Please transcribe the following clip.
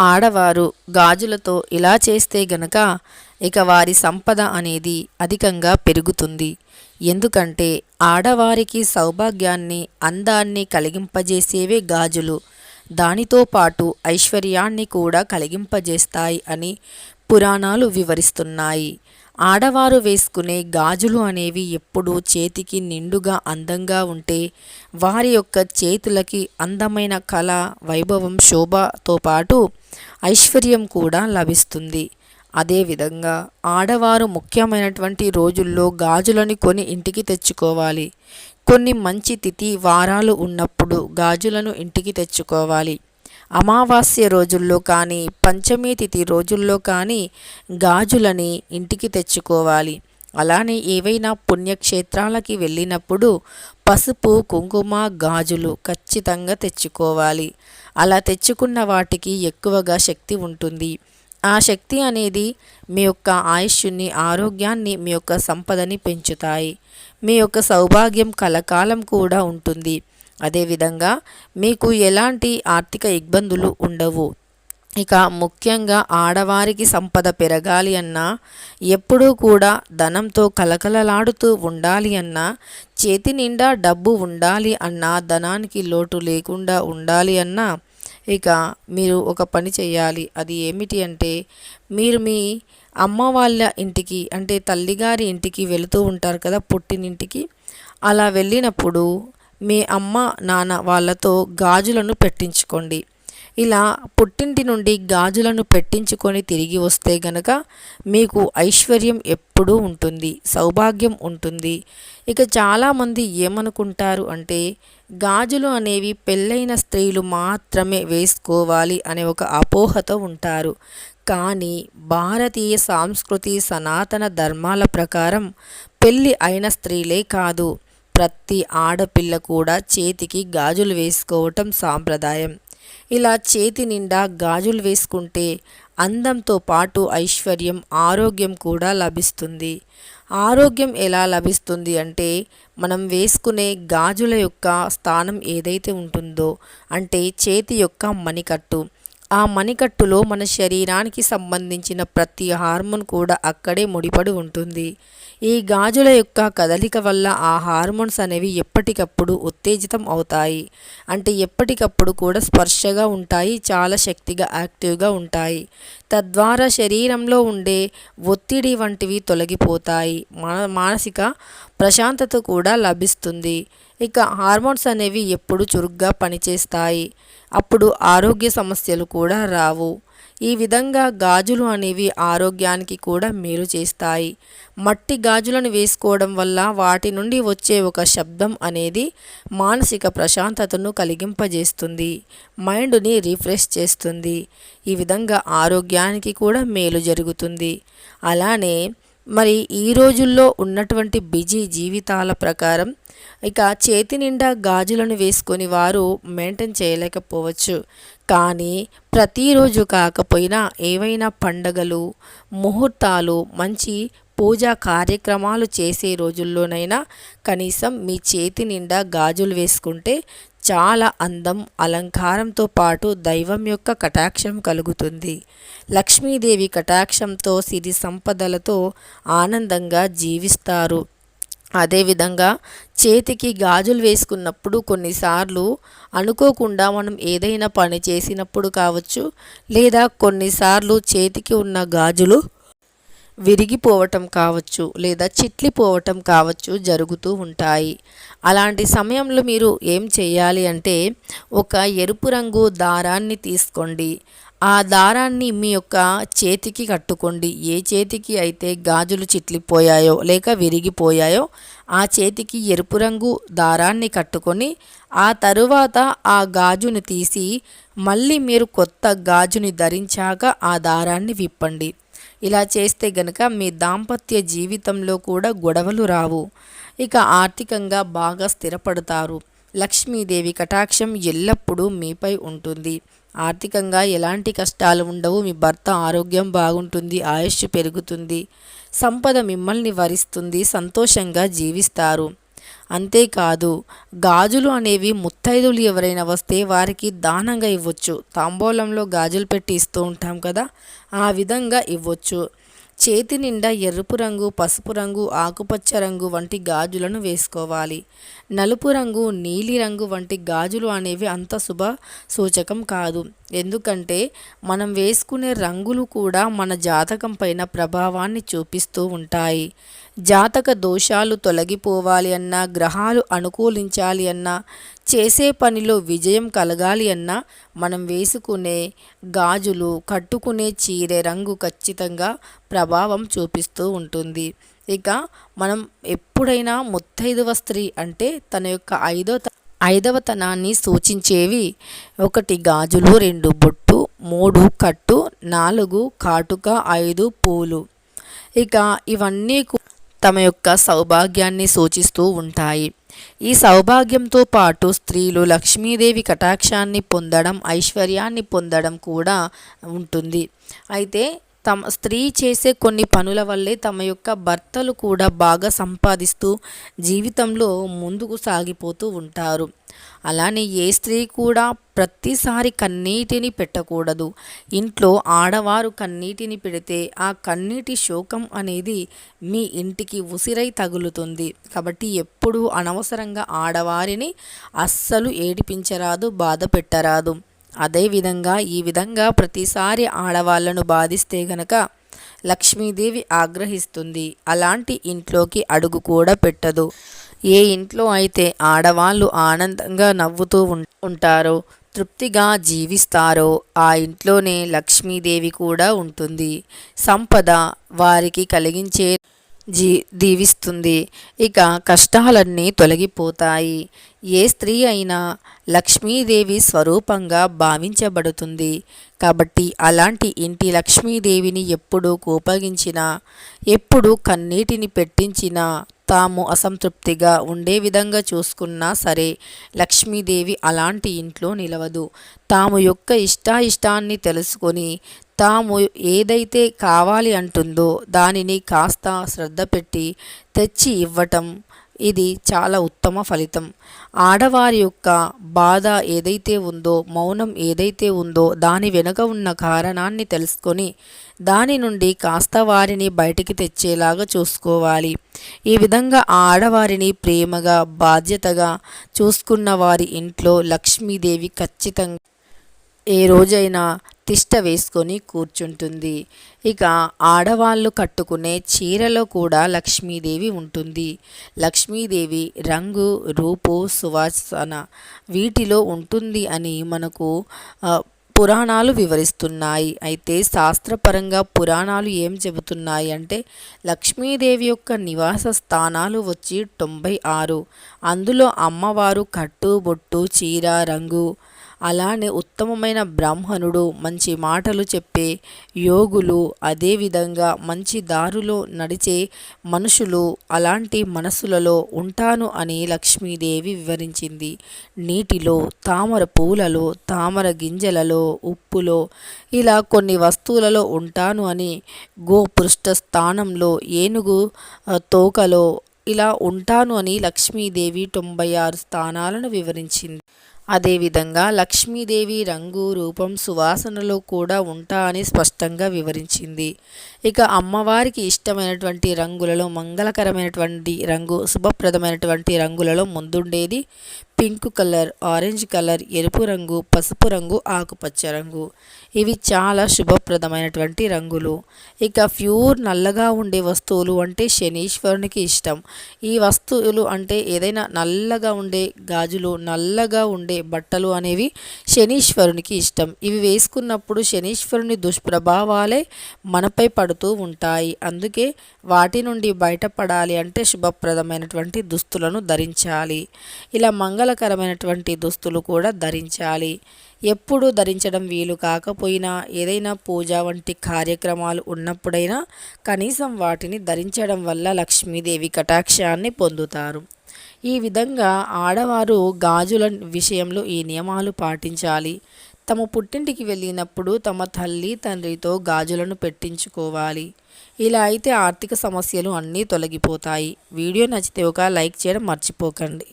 ఆడవారు గాజులతో ఇలా చేస్తే గనక ఇక వారి సంపద అనేది అధికంగా పెరుగుతుంది. ఎందుకంటే ఆడవారికి సౌభాగ్యాన్ని అందాన్ని కలిగింపజేసేవే గాజులు. దానితో పాటు ఐశ్వర్యాన్ని కూడా కలిగింపజేస్తాయి అని పురాణాలు వివరిస్తున్నాయి. ఆడవారు వేసుకునే గాజులు అనేవి ఎప్పుడూ చేతికి నిండుగా అందంగా ఉంటే వారి యొక్క చేతులకి అందమైన కళ వైభవం శోభతో పాటు ఐశ్వర్యం కూడా లభిస్తుంది. అదేవిధంగా ఆడవారు ముఖ్యమైనటువంటి రోజుల్లో గాజులను కొని ఇంటికి తెచ్చుకోవాలి. కొన్ని మంచి తిథి వారాలు ఉన్నప్పుడు గాజులను ఇంటికి తెచ్చుకోవాలి. అమావాస్య రోజుల్లో కానీ పంచమి తిథి రోజుల్లో కానీ గాజులని ఇంటికి తెచ్చుకోవాలి. అలానే ఏవైనా పుణ్యక్షేత్రాలకి వెళ్ళినప్పుడు పసుపు కుంకుమ గాజులు ఖచ్చితంగా తెచ్చుకోవాలి. అలా తెచ్చుకున్న వాటికి ఎక్కువగా శక్తి ఉంటుంది. ఆ శక్తి అనేది మీ యొక్క ఆయుష్ని ఆరోగ్యాన్ని మీ యొక్క సంపదని పెంచుతాయి. మీ యొక్క సౌభాగ్యం కలకాలం కూడా ఉంటుంది. అదేవిధంగా మీకు ఎలాంటి ఆర్థిక ఇబ్బందులు ఉండవు. ఇక ముఖ్యంగా ఆడవారికి సంపద పెరగాలి అన్నా ఎప్పుడూ కూడా ధనంతో కలకలలాడుతూ ఉండాలి అన్నా చేతి నిండా డబ్బు ఉండాలి అన్నా ధనానికి లోటు లేకుండా ఉండాలి అన్నా ఇక మీరు ఒక పని చేయాలి. అది ఏమిటి అంటే మీరు మీ అమ్మ వాళ్ళ ఇంటికి అంటే తల్లిగారి ఇంటికి వెళుతూ ఉంటారు కదా పుట్టినింటికి. అలా వెళ్ళినప్పుడు మీ అమ్మ నాన్న వాళ్ళతో గాజులను పెట్టించుకోండి. ఇలా పుట్టింటి నుండి గాజులను పెట్టించుకొని తిరిగి వస్తే గనక మీకు ఐశ్వర్యం ఎప్పుడూ ఉంటుంది సౌభాగ్యం ఉంటుంది. ఇక చాలామంది ఏమనుకుంటారు అంటే గాజులు అనేవి పెళ్ళైన స్త్రీలు మాత్రమే వేసుకోవాలి అనే ఒక అపోహతో ఉంటారు. కానీ భారతీయ సాంస్కృతి సనాతన ధర్మాల ప్రకారం పెళ్ళి అయిన స్త్రీలే కాదు. ప్రతి ఆడపిల్ల కూడా చేతికి గాజులు వేసుకోవటం సాంప్రదాయం. ఇలా చేతి నిండా గాజులు వేసుకుంటే అందంతో పాటు ఐశ్వర్యం ఆరోగ్యం కూడా లభిస్తుంది. ఆరోగ్యం ఎలా లభిస్తుంది అంటే మనం వేసుకునే గాజుల యొక్క స్థానం ఏదైతే ఉంటుందో అంటే చేతి యొక్క మణికట్టు. ఆ మణికట్టులో మన శరీరానికి సంబంధించిన ప్రతి హార్మోన్ కూడా అక్కడే ముడిపడి ఉంటుంది. ఈ గాజుల యొక్క కదలిక వల్ల ఆ హార్మోన్స్ అనేవి ఎప్పటికప్పుడు ఉత్తేజితం అవుతాయి. అంటే ఎప్పటికప్పుడు కూడా స్పర్శగా ఉంటాయి చాలా శక్తిగా యాక్టివ్గా ఉంటాయి. తద్వారా శరీరంలో ఉండే ఒత్తిడి వంటివి తొలగిపోతాయి. మానసిక ప్రశాంతత కూడా లభిస్తుంది. ఇక హార్మోన్స్ అనేవి ఎప్పుడు చురుగ్గా పనిచేస్తాయి. అప్పుడు ఆరోగ్య సమస్యలు కూడా రావు. ఈ విధంగా గాజులు అనేవి ఆరోగ్యానికి కూడా మేలు చేస్తాయి. మట్టి గాజులను వేసుకోవడం వల్ల వాటి నుండి వచ్చే ఒక శబ్దం అనేది మానసిక ప్రశాంతతను కలిగింపజేస్తుంది. మైండ్ని రిఫ్రెష్ చేస్తుంది. ఈ విధంగా ఆరోగ్యానికి కూడా మేలు జరుగుతుంది. అలానే మరి ఈ రోజుల్లో ఉన్నటువంటి బిజీ జీవితాల ప్రకారం ఇక చేతి నిండా గాజులను వేసుకొని వారు మెయింటైన్ చేయలేకపోవచ్చు. కానీ ప్రతిరోజు కాకపోయినా ఏవైనా పండగలు ముహూర్తాలు మంచి పూజా కార్యక్రమాలు చేసే రోజుల్లోనైనా కనీసం మీ చేతి నిండా గాజులు వేసుకుంటే చాలా అందం అలంకారంతో పాటు దైవం యొక్క కటాక్షం కలుగుతుంది. లక్ష్మీదేవి కటాక్షంతో సిరి సంపదలతో ఆనందంగా జీవిస్తారు. అదేవిధంగా చేతికి గాజులు వేసుకున్నప్పుడు కొన్నిసార్లు అనుకోకుండా మనం ఏదైనా పని చేసినప్పుడు కావచ్చు లేదా కొన్నిసార్లు చేతికి ఉన్న గాజులు విరిగిపోవటం కావచ్చు లేదా చిట్లిపోవటం కావచ్చు జరుగుతూ ఉంటాయి. అలాంటి సమయంలో మీరు ఏం చేయాలి అంటే ఒక ఎరుపు రంగు దారాన్ని తీసుకోండి. ఆ దారాన్ని మీ యొక్క చేతికి కట్టుకోండి. ఏ చేతికి అయితే గాజులు చిట్లిపోయాయో లేక విరిగిపోయాయో ఆ చేతికి ఎరుపు రంగు దారాన్ని కట్టుకొని ఆ తరువాత ఆ గాజుని తీసి మళ్ళీ మీరు కొత్త గాజుని ధరించాక ఆ దారాన్ని విప్పండి. ఇలా చేస్తే గనక మీ దాంపత్య జీవితంలో కూడా గొడవలు రావు. ఇక ఆర్థికంగా బాగా స్థిరపడతారు. లక్ష్మీదేవి కటాక్షం ఎల్లప్పుడూ మీపై ఉంటుంది. ఆర్థికంగా ఎలాంటి కష్టాలు ఉండవు. మీ భర్త ఆరోగ్యం బాగుంటుంది. ఆయుష్ పెరుగుతుంది. సంపద మిమ్మల్ని వరిస్తుంది. సంతోషంగా జీవిస్తారు. అంతేకాదు గాజులు అనేవి ముత్తైదులు ఎవరైనా వస్తే వారికి దానంగా ఇవ్వచ్చు. తాంబూలంలో గాజులు పెట్టి ఇస్తూ ఉంటాం కదా ఆ విధంగా ఇవ్వచ్చు. చేతి నిండా ఎరుపు రంగు పసుపు రంగు ఆకుపచ్చ రంగు వంటి గాజులను వేసుకోవాలి. నలుపు రంగు నీలి రంగు వంటి గాజులు అనేవి అంత శుభ సూచకం కాదు. ఎందుకంటే మనం వేసుకునే రంగులు కూడా మన జాతకం పైన ప్రభావాన్ని చూపిస్తూ ఉంటాయి. జాతక దోషాలు తొలగిపోవాలి అన్నా గ్రహాలు అనుకూలించాలి అన్నా చేసే పనిలో విజయం కలగాలి అన్నా మనం వేసుకునే గాజులు కట్టుకునే చీరే రంగు ఖచ్చితంగా ప్రభావం చూపిస్తూ ఉంటుంది. ఇక మనం ఎప్పుడైనా ముత్తైదువ స్త్రీ అంటే తన యొక్క ఐదో ఐదవతనాన్ని సూచించేవి ఒకటి గాజులు రెండు బొట్టు మూడు కట్టు నాలుగు కాటుక ఐదు పూలు. ఇక ఇవన్నీ తమ యొక్క సౌభాగ్యాన్ని సూచిస్తూ ఉంటాయి. ఈ సౌభాగ్యంతో పాటు స్త్రీలు లక్ష్మీదేవి కటాక్షాన్ని పొందడం ఐశ్వర్యాన్ని పొందడం కూడా ఉంటుంది. అయితే తమ స్త్రీ చేసే కొన్ని పనుల వల్లే తమ యొక్క భర్తలు కూడా బాగా సంపాదిస్తూ జీవితంలో ముందుకు సాగిపోతూ ఉంటారు. అలానే ఏ స్త్రీ కూడా ప్రతిసారి కన్నీటిని పెట్టకూడదు. ఇంట్లో ఆడవారు కన్నీటిని పెడితే ఆ కన్నీటి శోకం అనేది మీ ఇంటికి ఉసిరై తగులుతుంది. కాబట్టి ఎప్పుడూ అనవసరంగా ఆడవారిని అస్సలు ఏడిపించరాదు బాధ పెట్టరాదు. అదేవిధంగా ఈ విధంగా ప్రతిసారి ఆడవాళ్ళను బాధిస్తే గనక లక్ష్మీదేవి ఆగ్రహిస్తుంది. అలాంటి ఇంట్లోకి అడుగు కూడా పెట్టదు. ఏ ఇంట్లో అయితే ఆడవాళ్ళు ఆనందంగా నవ్వుతూ ఉంటారో తృప్తిగా జీవిస్తారో ఆ ఇంట్లోనే లక్ష్మీదేవి కూడా ఉంటుంది. సంపద వారికి కలిగించే జీ దీవిస్తుంది. ఇక కష్టాలన్నీ తొలగిపోతాయి. ఏ స్త్రీ అయినా లక్ష్మీదేవి స్వరూపంగా భావించబడుతుంది. కాబట్టి అలాంటి ఇంటి లక్ష్మీదేవిని ఎప్పుడు కోపగించినా ఎప్పుడు కన్నీటిని పెట్టించినా తాము అసంతృప్తిగా ఉండే విధంగా చూసుకున్నా సరే లక్ష్మీదేవి అలాంటి ఇంట్లో నిలవదు. తాము యొక్క ఇష్టాయిష్టాన్ని తెలుసుకొని తాము ఏదైతే కావాలి అంటుందో దానిని కాస్త శ్రద్ధ పెట్టి తెచ్చి ఇవ్వటం ఇది చాలా ఉత్తమ ఫలితం. ఆడవారి యొక్క బాధ ఏదైతే ఉందో మౌనం ఏదైతే ఉందో దాని వెనుక ఉన్న కారణాన్ని తెలుసుకొని దాని నుండి కాస్త వారిని బయటికి తెచ్చేలాగా చూసుకోవాలి. ఈ విధంగా ఆడవారిని ప్రేమగా బాధ్యతగా చూసుకున్న వారి ఇంట్లో లక్ష్మీదేవి ఖచ్చితంగా ఏ రోజైనా తిష్ట వేసుకొని కూర్చుంటుంది. ఇక ఆడవాళ్ళు కట్టుకునే చీరలో కూడా లక్ష్మీదేవి ఉంటుంది. లక్ష్మీదేవి రంగు రూపు సువాసన వీటిలో ఉంటుంది అని మనకు పురాణాలు వివరిస్తున్నాయి. అయితే శాస్త్రపరంగా పురాణాలు ఏం చెబుతున్నాయి అంటే లక్ష్మీదేవి యొక్క నివాస స్థానాలు వచ్చి తొంభై ఆరు. అందులో అమ్మవారు కట్టు బొట్టు చీర రంగు అలానే ఉత్తమమైన బ్రాహ్మణుడు మంచి మాటలు చెప్పే యోగులు అదేవిధంగా మంచి దారులో నడిచే మనుషులు అలాంటి మనసులలో ఉంటాను అని లక్ష్మీదేవి వివరించింది. నీటిలో తామర పూలలో తామర గింజలలో ఉప్పులో ఇలా కొన్ని వస్తువులలో ఉంటాను అని గోపృష్ఠ స్థానంలో ఏనుగు తోకలో ఇలా ఉంటాను అని లక్ష్మీదేవి తొంభై ఆరు స్థానాలను వివరించింది. అదేవిధంగా లక్ష్మీదేవి రంగు రూపం సువాసనలో కూడా ఉంటా అని స్పష్టంగా వివరించింది. ఇక అమ్మవారికి ఇష్టమైనటువంటి రంగులలో మంగళకరమైనటువంటి రంగు శుభప్రదమైనటువంటి రంగులలో ముందుండేది పింక్ కలర్ ఆరెంజ్ కలర్ ఎరుపు రంగు పసుపు రంగు ఆకుపచ్చ రంగు. ఇవి చాలా శుభప్రదమైనటువంటి రంగులు. ఇక ప్యూర్ నల్లగా ఉండే వస్తువులు అంటే శనీశ్వరునికి ఇష్టం. ఈ వస్తువులు అంటే ఏదైనా నల్లగా ఉండే గాజులు నల్లగా ఉండే బట్టలు అనేవి శనీశ్వరునికి ఇష్టం. ఇవి వేసుకున్నప్పుడు శనీశ్వరుని దుష్ప్రభావాలే మనపై పడుతూ ఉంటాయి. అందుకే వాటి నుండి బయటపడాలి అంటే శుభప్రదమైనటువంటి దుస్తులను ధరించాలి. ఇలా మంగళకరమైనటువంటి దుస్తులు కూడా ధరించాలి. ఎప్పుడు ధరించడం వీలు కాకపోయినా ఏదైనా పూజ వంటి కార్యక్రమాలు ఉన్నప్పుడైనా కనీసం వాటిని ధరించడం వల్ల లక్ష్మీదేవి కటాక్షాన్ని పొందుతారు. ఈ విధంగా ఆడవారు గాజుల విషయంలో ఈ నియమాలు పాటించాలి. తమ పుట్టింటికి వెళ్ళినప్పుడు తమ తల్లి తండ్రితో గాజులను పెట్టించుకోవాలి. ఇలా అయితే ఆర్థిక సమస్యలు అన్నీ తొలగిపోతాయి. వీడియో నచ్చితే ఒక లైక్ చేయడం మర్చిపోకండి.